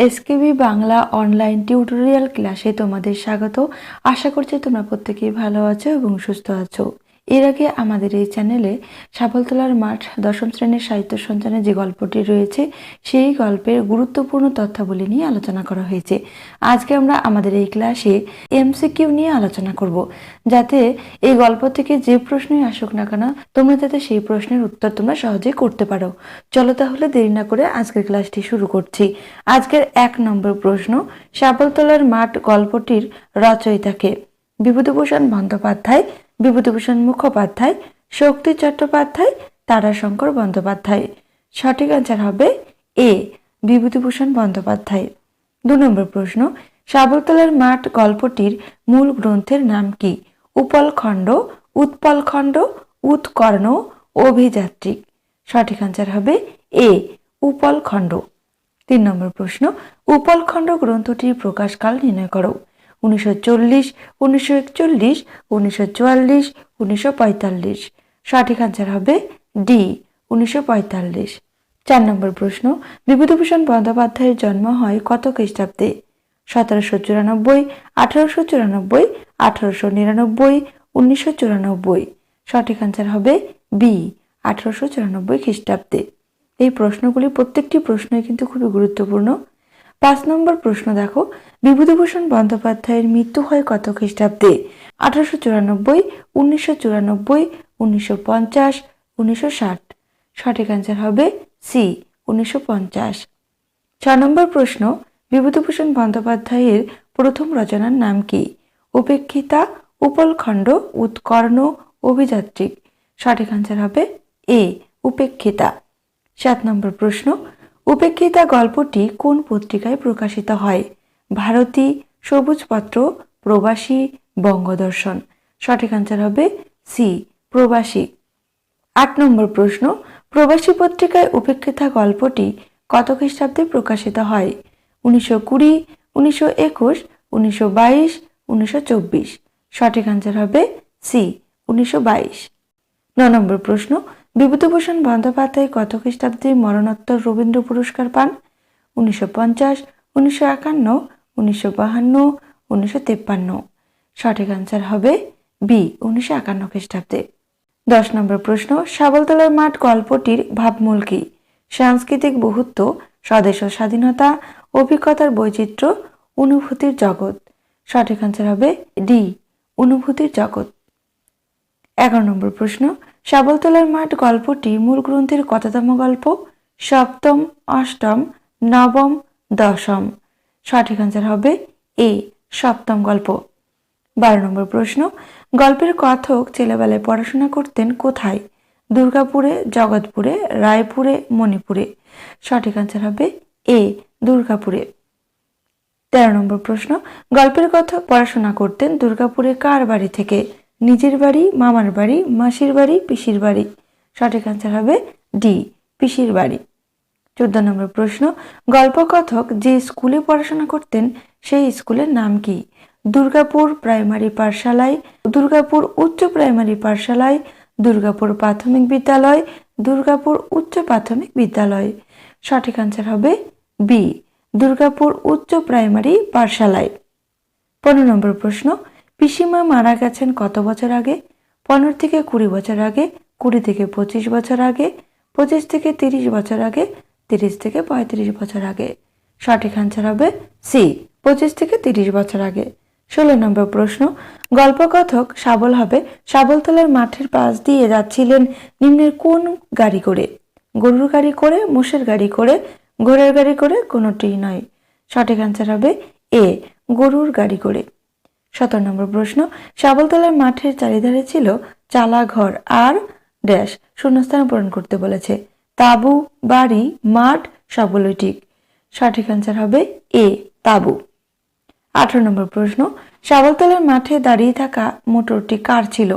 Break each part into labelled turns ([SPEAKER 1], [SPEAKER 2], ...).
[SPEAKER 1] SKB Bangla online tutorial ক্লাসে তোমাদের স্বাগত। আশা করছি তোমরা প্রত্যেকেই ভালো আছো এবং সুস্থ আছো। এর আগে আমাদের এই চ্যানেলে সাফলতলার মাঠ দশম শ্রেণির সাহিত্য সঞ্চানে যে গল্পটি রয়েছে, সেই গল্পের গুরুত্বপূর্ণ তথ্যাবলী নিয়ে আলোচনা করা হয়েছে। আজকে আমরা আমাদের এই ক্লাসে এমসিকিউ নিয়ে আলোচনা করব, যাতে এই গল্প থেকে যে প্রশ্নই আসুক না কেন, তোমরা যাতে সেই প্রশ্নের উত্তর তোমরা সহজেই করতে পারো। চলো তাহলে দেরি না করে আজকের ক্লাসটি শুরু করছি। আজকের এক নম্বর প্রশ্ন সাবলতলার মাঠ গল্পটির রচয়িতাকে বিভূতিভূষণ বন্দ্যোপাধ্যায় বিভূতিভূষণ মুখোপাধ্যায়, শক্তি চট্টোপাধ্যায়, তারাশঙ্কর বন্দ্যোপাধ্যায়। সঠিক অ্যান্সার হবে এ বিভূতিভূষণ বন্দ্যোপাধ্যায়। দু নম্বর প্রশ্ন, সাবরতলার মাঠ গল্পটির মূল গ্রন্থের নাম কি? উপলখণ্ড উৎপলখণ্ড উৎকর্ণ, অভিযাত্রিক। সঠিক অ্যান্সার হবে এ উপলখণ্ড তিন নম্বর প্রশ্ন উপলখণ্ড গ্রন্থটির প্রকাশকাল নির্ণয় করো। উনিশশো চল্লিশ, উনিশশো একচল্লিশ, উনিশশো চুয়াল্লিশ, উনিশশো পঁয়তাল্লিশ। সঠিক আনসার হবে ডি উনিশশো পঁয়তাল্লিশ। চার নম্বর প্রশ্ন, বিভূতিভূষণ বন্দ্যোপাধ্যায়ের জন্ম হয় কত খ্রিস্টাব্দে? সতেরোশো চুরানব্বই, আঠারোশো চুরানব্বই, আঠারোশো নিরানব্বই, উনিশশো চুরানব্বই। সঠিক আনসার হবে বি আঠারোশো চুরানব্বই খ্রিস্টাব্দে। এই প্রশ্নগুলি প্রত্যেকটি প্রশ্নই কিন্তু খুবই গুরুত্বপূর্ণ। পাঁচ নম্বর প্রশ্ন দেখো। বিভূতিভূষণ বন্দ্যোপাধ্যায়ের মৃত্যু হয় কত খ্রিস্টাব্দে? আঠারোশো চুরানব্বই, উনিশশো চুরানব্বই, উনিশশো পঞ্চাশ, উনিশশো ষাট। সঠিক অ্যান্সার হবে সি উনিশশো পঞ্চাশ। নম্বর প্রশ্ন, বিভূতিভূষণ বন্দ্যোপাধ্যায়ের প্রথম রচনার নাম কি? উপেক্ষিতা, উপলখণ্ড, উৎকর্ণ, অভিযাত্রিক। সঠিক অ্যান্সার হবে এ উপেক্ষিতা। সাত নম্বর প্রশ্ন উপেক্ষিতা গল্পটি কোন পত্রিকায় প্রকাশিত হয়? ভারতী সবুজপত্র প্রবাসী, বঙ্গদর্শন। সঠিক আনসার হবে সি প্রবাসী। আট নম্বর প্রশ্ন, প্রবাসী পত্রিকায় উপেক্ষিতা গল্পটি কত খ্রিস্টাব্দে প্রকাশিত হয়? উনিশশো কুড়ি, উনিশশো একুশ, উনিশশো বাইশ, উনিশশো চব্বিশ। সঠিক আনসার হবে সি উনিশশো বাইশ। ন নম্বর প্রশ্ন বিভূতিভূষণ বন্দ্যোপাধ্যায় কত খ্রিস্টাব্দে মরণোত্তর রবীন্দ্র পুরস্কার পান? উনিশশো পঞ্চাশ, উনিশশো একান্ন, উনিশশো বাহান্ন, উনিশশো তেপ্পান্ন। সঠিক আনসার হবে বি, উনিশশো একান্ন খ্রিস্টাব্দে। দশ নম্বর প্রশ্ন সাবলতলার মাঠ গল্পটির ভাবমূল কি? সাংস্কৃতিক বহুত্ব, স্বদেশ স্বাধীনতা, অভিজ্ঞতার বৈচিত্র্য, অনুভূতির জগৎ। সঠিক আনসার হবে ডি, অনুভূতির জগৎ। এগারো নম্বর প্রশ্ন সাবলতলার মাঠ গল্পটি মূল গ্রন্থের কততম গল্প? সপ্তম, অষ্টম, নবম, দশম। সঠিক আনসার হবে এ, সপ্তম গল্প। বারো নম্বর প্রশ্ন, গল্পের কথক ছেলেবেলায় পড়াশোনা করতেন কোথায়? দুর্গাপুরে, জগৎপুরে, রায়পুরে, মণিপুরে। সঠিক আনসার হবে এ, দুর্গাপুরে। তেরো নম্বর প্রশ্ন, গল্পের কথক পড়াশোনা করতেন দুর্গাপুরে কার বাড়ি থেকে? নিজের বাড়ি, মামার বাড়ি, মাসির বাড়ি, পিসির বাড়ি। সঠিক আনসার হবে ডি পিসির বাড়ি। চোদ্দ নম্বর প্রশ্ন, গল্পকথক যে স্কুলে পড়াশোনা করতেন, সেই স্কুলের নাম কি? দুর্গাপুর প্রাইমারি পাঠশালায়, দুর্গাপুর উচ্চ প্রাইমারি পাঠশালায়, দুর্গাপুর প্রাথমিক বিদ্যালয়, দুর্গাপুর উচ্চ প্রাথমিক বিদ্যালয়। সঠিক আনসার হবে বি দুর্গাপুর উচ্চ প্রাইমারি পাঠশালায়। পনেরো নম্বর প্রশ্ন পিসিমা মারা গেছেন কত বছর আগে? পনেরো থেকে কুড়ি বছর আগে, কুড়ি থেকে পঁচিশ বছর আগে, পঁচিশ থেকে তিরিশ বছর আগে, তিরিশ থেকে পঁয়ত্রিশ বছর আগে। সঠিক আনসার হবে সি, পঁচিশ থেকে তিরিশ বছর আগে। ষোলো নম্বর প্রশ্ন, গল্পকথক সাবল হবে সাবলতলার মাঠের পাশ দিয়ে যাচ্ছিলেন নিম্নের কোন গাড়ি করে? গরুর গাড়ি করে, মোষের গাড়ি করে, ঘোড়ার গাড়ি করে কোনোটি নয়। সঠিক আনসার হবে এ, গরুর গাড়ি করে। সতেরো নম্বর প্রশ্ন সাবলতলার মাঠের চারিধারে ছিল চালা ঘর আর ড্যাশ, শূন্যস্থান পূরণ করতে বলেছে। তাবু, বাড়ি, মাঠ, সবগুলোই ঠিক। সঠিক অ্যান্সার হবে এ, তাবু। আঠারো নম্বর প্রশ্ন সাবলতলার মাঠে দাঁড়িয়ে থাকা মোটরটি কার ছিল?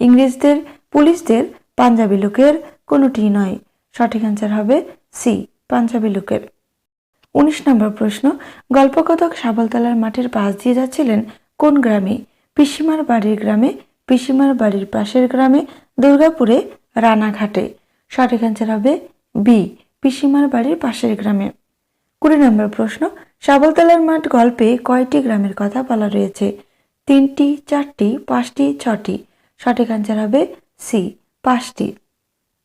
[SPEAKER 1] ইংরেজদের, পুলিশদের, পাঞ্জাবি লোকের কোনোটি নয়। সঠিক অ্যান্সার হবে সি, পাঞ্জাবি লোকের। উনিশ নম্বর প্রশ্ন, গল্পকথক সাবলতলার মাঠের পাশ দিয়ে যাচ্ছিলেন কোন গ্রামে? পিসিমার বাড়ির গ্রামে, পিসিমার বাড়ির পাশের গ্রামে, দুর্গাপুরে, রানাঘাটে। সঠিক অ্যান্সার হবে বি পিসিমার বাড়ির পাশের গ্রামে। কুড়ি নম্বর প্রশ্ন সাবলতলার মাঠ গল্পে কয়টি গ্রামের কথা বলা রয়েছে? তিনটি, চারটি, পাঁচটি, ছটি। সঠিক আনসার হবে সি পাঁচটি।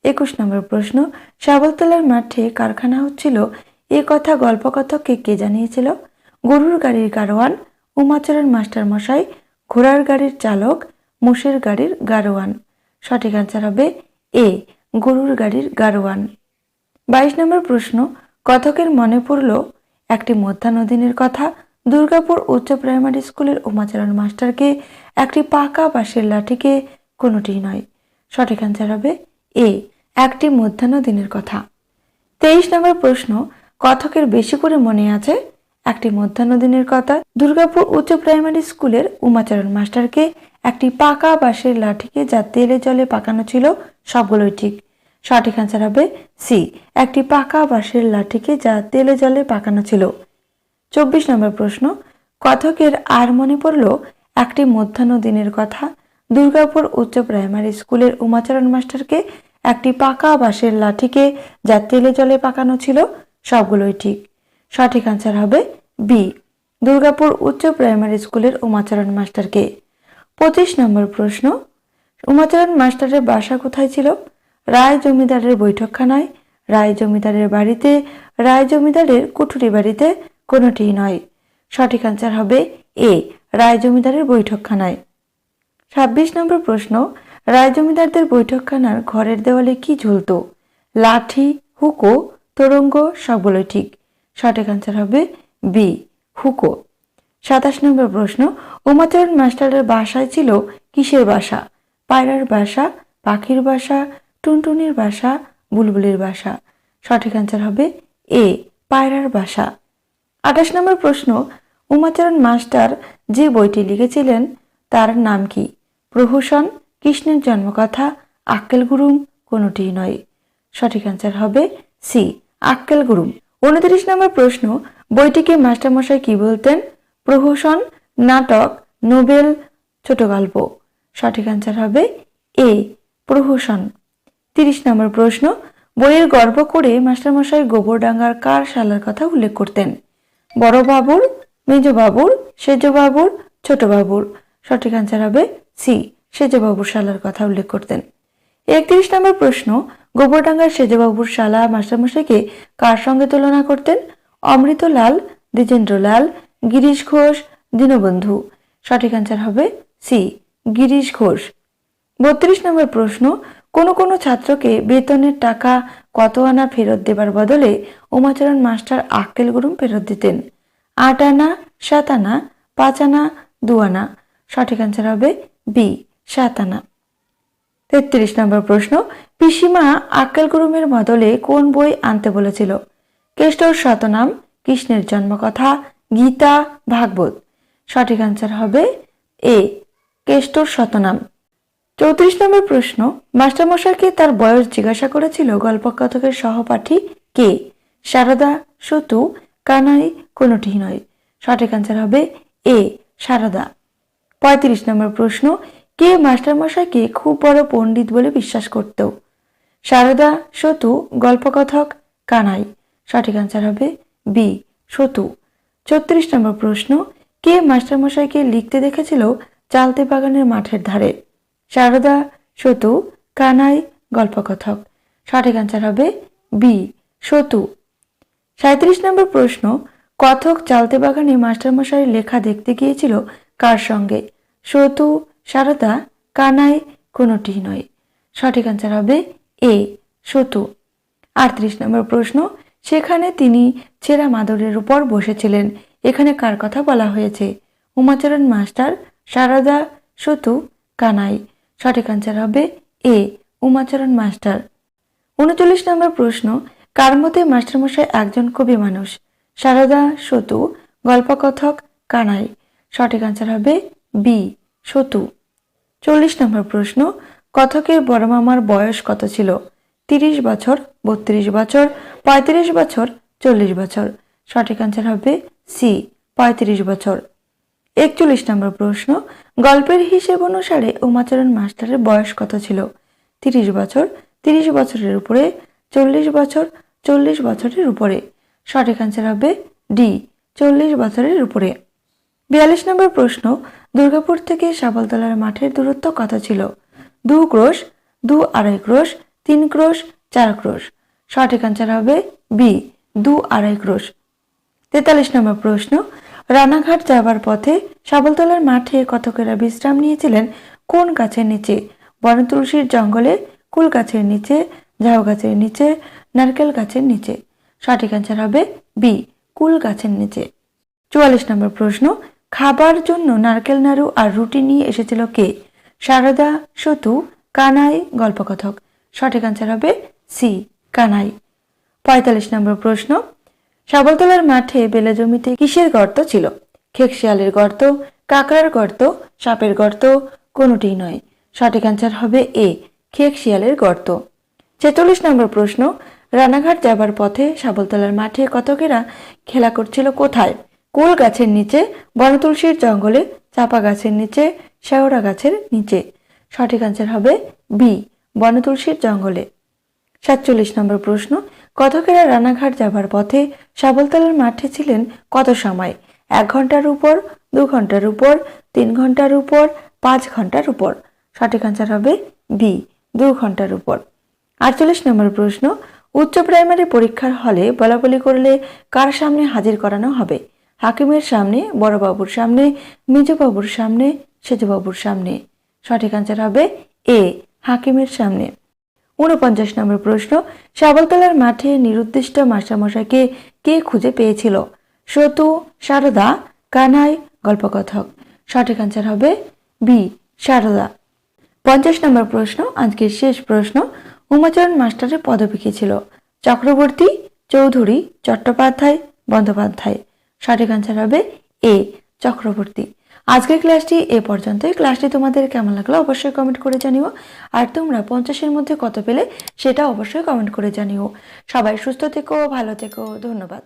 [SPEAKER 1] একুশ নম্বর প্রশ্ন সাবলতলার মাঠে কারখানা হচ্ছিল? এ কথা গল্পকথককে কে জানিয়েছিল? গরুর গাড়ির গারোয়ান উমাচরণ মাস্টার মশাই ঘোড়ার গাড়ির চালক, মোষের গাড়ির গারোয়ান। সঠিক আনসার হবে এ, গরুর গাড়ির গারোয়ান। বাইশ নম্বর প্রশ্ন, কথকের মনে পড়ল একটি মধ্যাহ্নদিনের কথা। দুর্গাপুর উচ্চ প্রাইমারি স্কুলের উমাচরণ মাস্টারকে একটি পাকা বাঁশের লাঠিকে কোনোটি নয়। সঠিক আনসার হবে এ, একটি মধ্যাহ্ন দিনের কথা। তেইশ নম্বর প্রশ্ন, কথকের বেশি করে মনে আছে একটি মধ্যাহ্ন দিনের কথা দুর্গাপুর উচ্চ প্রাইমারি স্কুলের উমাচরণ মাস্টারকে একটি পাকা বাঁশের লাঠিকে যা তেলে জলে পাকানো ছিল, সবগুলোই ঠিক। সঠিক আনসার হবে সি একটি পাকা বাঁশের লাঠিকে যা তেলে জলে পাকানো ছিল। চব্বিশ নম্বর প্রশ্ন। কথকের আর মনে পড়ল একটি মধ্যাহ্ন দিনের কথা? দুর্গাপুর উচ্চ প্রাইমারি স্কুলের উমাচরণ মাস্টারকে একটি পাকা বাঁশের লাঠিকে যা তেলে জলে পাকানো ছিল, সবগুলোই ঠিক। সঠিক আনসার হবে বি, দুর্গাপুর উচ্চ প্রাইমারি স্কুলের উমাচরণ মাস্টারকে। পঁচিশ নম্বর প্রশ্ন, উমাচরণ মাস্টারের বাসা কোথায় ছিল? রায় জমিদারের বৈঠকখানায়। রায় জমিদারের বাড়িতে, রায় জমিদারের কুঠুরি বাড়িতে কোনোটিই নয়। সঠিক আনসার হবে এ, রায় জমিদারের বৈঠকখানায়। ছাব্বিশ নম্বর প্রশ্ন, রায় জমিদারদের বৈঠকখানার ঘরের দেওয়ালে কি ঝুলতো? লাঠি, হুকো, তোরঙ্গ, সবগুলোই ঠিক। সঠিক আনসার হবে বি হুকো। সাতাশ নম্বর প্রশ্ন, উমাচরণ মাস্টারের বাসায় ছিল কিসের বাসা? পায়রার বাসা, পাখির বাসা, টুনটুনির বাসা, বুলবুলের বাসা? সঠিক আনসার হবে এ পায়রার বাসা। আঠাশ নম্বর প্রশ্ন, উমাচরণ মাস্টার যে বইটি লিখেছিলেন, তার নাম কি? প্রহসন, কৃষ্ণের জন্মকথা, আক্কেল গুরুম কোনোটিই নয়। সঠিক আনসার হবে সি আক্কেল গুরুম। উনত্রিশ নম্বর প্রশ্ন, বইটিকে মাস্টারমশাই কি বলতেন? প্রহসন, নাটক, নোবেল, ছোট গল্প। সঠিক আনসার হবে এ, প্রহসন। তিরিশ নম্বর প্রশ্ন, বইয়ের গর্ব করে মাস্টারমশাই গোবরডাঙ্গার কার শালার কথা উল্লেখ করতেন। বড় বাবুর মেজ বাবুর সেজ বাবুর ছোট বাবুর সঠিক আনসার হবে সি সেজ বাবুর শালার কথা উল্লেখ করতেন। একত্রিশ নম্বর প্রশ্ন গোবরডাঙ্গার সেজবাবুর শালা মাস্টারমশাইকে কার সঙ্গে তুলনা করতেন? অমৃতলাল, দ্বিজেন্দ্রলাল, গিরিশ ঘোষ, দীনবন্ধু। সঠিক আনসার হবে সি, গিরিশ ঘোষ। বত্রিশ নম্বর প্রশ্ন, কোনো কোনো ছাত্রকে বেতনের টাকা কত আনা ফেরত দেবার বদলে উমাচরণ মাস্টার আক্কেল গুরুম ফেরত দিতেন? আট আনা, সাত আনা, পাঁচ আনা, দু আনা। সঠিক আনসার হবে বি, সাত আনা। তেত্রিশ নম্বর প্রশ্ন, পিসিমা আক্কেল গুরুমের বদলে কোন বই আনতে বলেছিল? কেষ্টর শতনাম, কৃষ্ণের জন্মকথা, গীতা, ভাগবত। সঠিক আনসার হবে এ, কেষ্টর শতনাম। চৌত্রিশ নম্বর প্রশ্ন, মাস্টারমশাইকে তার বয়স জিজ্ঞাসা করেছিল গল্পকথকের সহপাঠী কে? সারদা, সতু, কানাই কোনোটি নয়। সঠিক আনসার হবে এ, সারদা। পঁয়ত্রিশ নম্বর প্রশ্ন কে মাস্টারমশাইকে খুব বড় পণ্ডিত বলে বিশ্বাস করত? সারদা, সতু, গল্পকথক, কানাই। সঠিক আনসার হবে বি সতু। ছত্রিশ নম্বর প্রশ্ন, কে মাস্টারমশাইকে লিখতে দেখেছিল চালতে বাগানের মাঠের ধারে? সারদা, সতু, কানাই, গল্পকথক। সঠিক আনসার হবে বি সতু। সাঁত্রিশ নম্বর প্রশ্ন, কথক চালতে বাগানে মাস্টারমশাইয়ের লেখা দেখতে গিয়েছিল কার সঙ্গে? সতু সারদা, কানাই কোনোটি নয়। সঠিক আনসার হবে এ, সতু। আটত্রিশ নম্বর প্রশ্ন, সেখানে তিনি ছেঁড়া মাদুরের উপর বসেছিলেন। এখানে কার কথা বলা হয়েছে? উমাচরণ মাস্টার, সারদা, সতু, কানাই। সঠিক আনসার হবে এ, উমাচরণ মাস্টার। উনচল্লিশ নম্বর প্রশ্ন, কার মতে মাস্টারমশাই একজন কবি মানুষ? সারদা, সতু, গল্পকথক, কানাই। সঠিক আনসার হবে বি, সতু। চল্লিশ নম্বর প্রশ্ন, কথকের বড় মামার বয়স কত ছিল? তিরিশ বছর, বত্রিশ বছর, পঁয়ত্রিশ বছর, চল্লিশ বছর। সঠিক আনসার হবে সি পঁয়ত্রিশ বছর। একচল্লিশ নম্বর প্রশ্ন, গল্পের হিসেব অনুসারে উমাচরণ মাস্টারের বয়স কত ছিল? তিরিশ বছর, তিরিশ বছরের উপরে, চল্লিশ বছর, চল্লিশ বছরের উপরে। সঠিক অ্যান্সার হবে ডি চল্লিশ বছরের উপরে। বিয়াল্লিশ নম্বর প্রশ্ন, দুর্গাপুর থেকে সাবলতলার মাঠের দূরত্ব কত ছিল? দু ক্রোশ, দু আড়াই ক্রোশ, তিন ক্রোশ, চার ক্রোশ। সঠিক অ্যান্সার হবে বি, দু আড়াই ক্রোশ। তেতাল্লিশ নম্বর প্রশ্ন, রানাঘাট যাবার পথে সাবলতলার মাঠে কতকেরা বিশ্রাম নিয়েছিলেন? কোন গাছের নিচে? বনতুলসীর জঙ্গলে, কুল গাছের নিচে, ঝাউ গাছের নিচে, নারকেল গাছের নিচে। সঠিক অ্যান্সার হবে বি, কুল গাছের নিচে। চুয়াল্লিশ নম্বর প্রশ্ন খাবার জন্য নারকেল নাড়ু আর রুটি নিয়ে এসেছিল কে? সারদা, সতু, কানাই, গল্পকথক। সঠিক অ্যান্সার হবে সি, কানাই। পঁয়তাল্লিশ নম্বর প্রশ্ন। সাবলতলার মাঠে বেলে জমিতে কিসের গর্ত ছিল? খেকশিয়ালের গর্ত, কাকড়ার গর্ত, সাপের গর্ত, কোনোটিই নয়। সঠিক অ্যান্সার হবে এ খেকশিয়ালের গর্ত। ছেচল্লিশ নম্বর প্রশ্ন। রানাঘাট যাবার পথে সাবলতলার মাঠে কতকেরা খেলা করছিল কোথায়? কুল গাছের নিচে, বনতুলসীর জঙ্গলে, চাপা গাছের নিচে, শেওড়া গাছের নিচে। সঠিক অ্যান্সার হবে বি বনতুলসীর জঙ্গলে। সাতচল্লিশ নম্বর প্রশ্ন কথকেরা রানাঘাট যাবার পথে সাবলতলার মাঠে ছিলেন কত সময়? এক ঘণ্টার উপর, দু ঘণ্টার উপর, তিন ঘণ্টার উপর, পাঁচ ঘণ্টার উপর? সঠিক আনসার হবে বি দু ঘণ্টার উপর। আটচল্লিশ নম্বর প্রশ্ন, উচ্চ প্রাইমারি পরীক্ষার হলে বলাবলি করলে কার সামনে হাজির করানো হবে? হাকিমের সামনে বড়বাবুর সামনে মেজবাবুর সামনে সেজবাবুর সামনে। সঠিক আনসার হবে এ, হাকিমের সামনে। ঊনপঞ্চাশ নম্বর প্রশ্ন সাবলতলার মাঠে নিরুদ্দিষ্ট মাস্টারমশাইকে কে খুঁজে পেয়েছিল? সতু, সারদা, কানাই, গল্পকথক। সঠিক আনসার হবে বি, সারদা। পঞ্চাশ নম্বর প্রশ্ন, আজকের শেষ প্রশ্ন, উমাচরণ মাস্টারের পদবী কি ছিল? চক্রবর্তী, চৌধুরী, চট্টোপাধ্যায়, বন্দ্যোপাধ্যায়। সঠিক আনসার হবে এ চক্রবর্তী। আজকের ক্লাসটি এ পর্যন্তই। ক্লাসটি তোমাদের কেমন লাগল অবশ্যই কমেন্ট করে জানিও। আর তোমরা পঞ্চাশের মধ্যে কত পেলে সেটা অবশ্যই কমেন্ট করে জানিও। সবাই সুস্থ থেকো, ভালো থেকো, ধন্যবাদ।